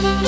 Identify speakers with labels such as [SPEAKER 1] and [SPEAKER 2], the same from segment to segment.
[SPEAKER 1] Thank you.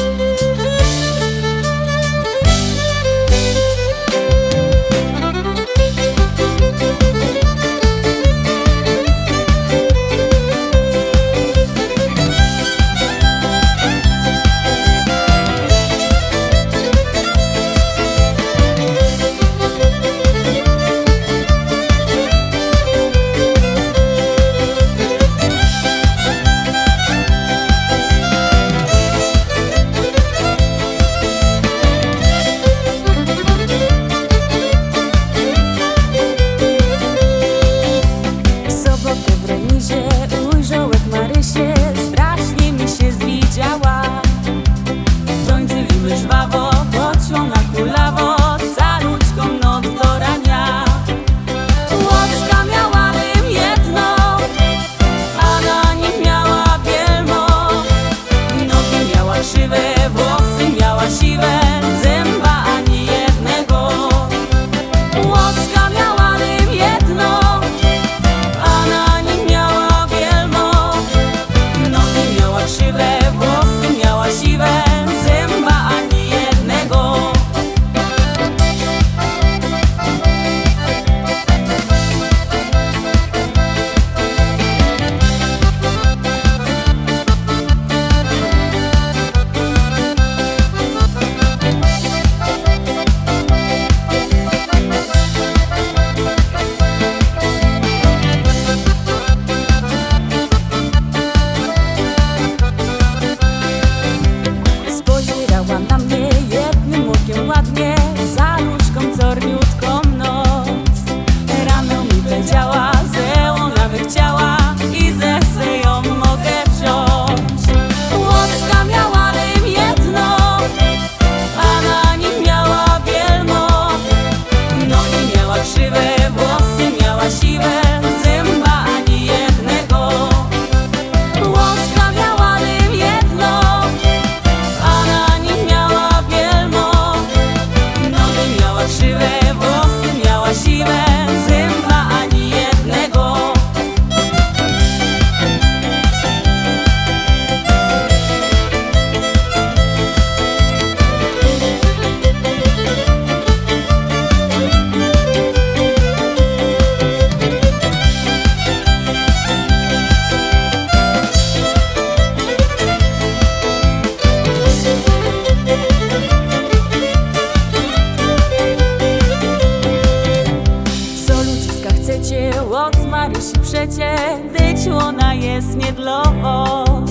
[SPEAKER 1] jest nie dla was.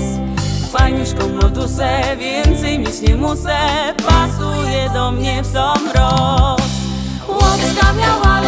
[SPEAKER 1] Fajniuszką lotusę, więcej mieć nie muszę. Pasuje do mnie w sam roz. Łączka miała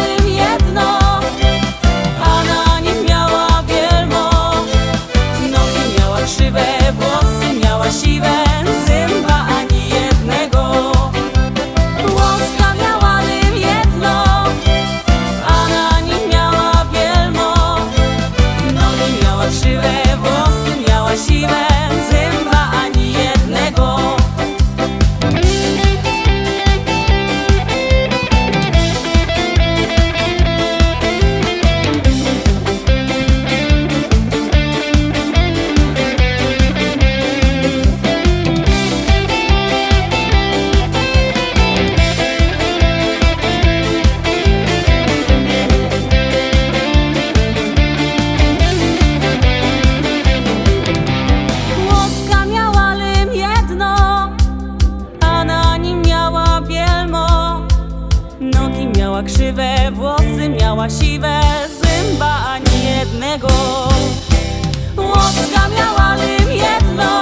[SPEAKER 1] Miała krzywe włosy, miała siwe zęba Ani jednego. Łoska miała lym jedno.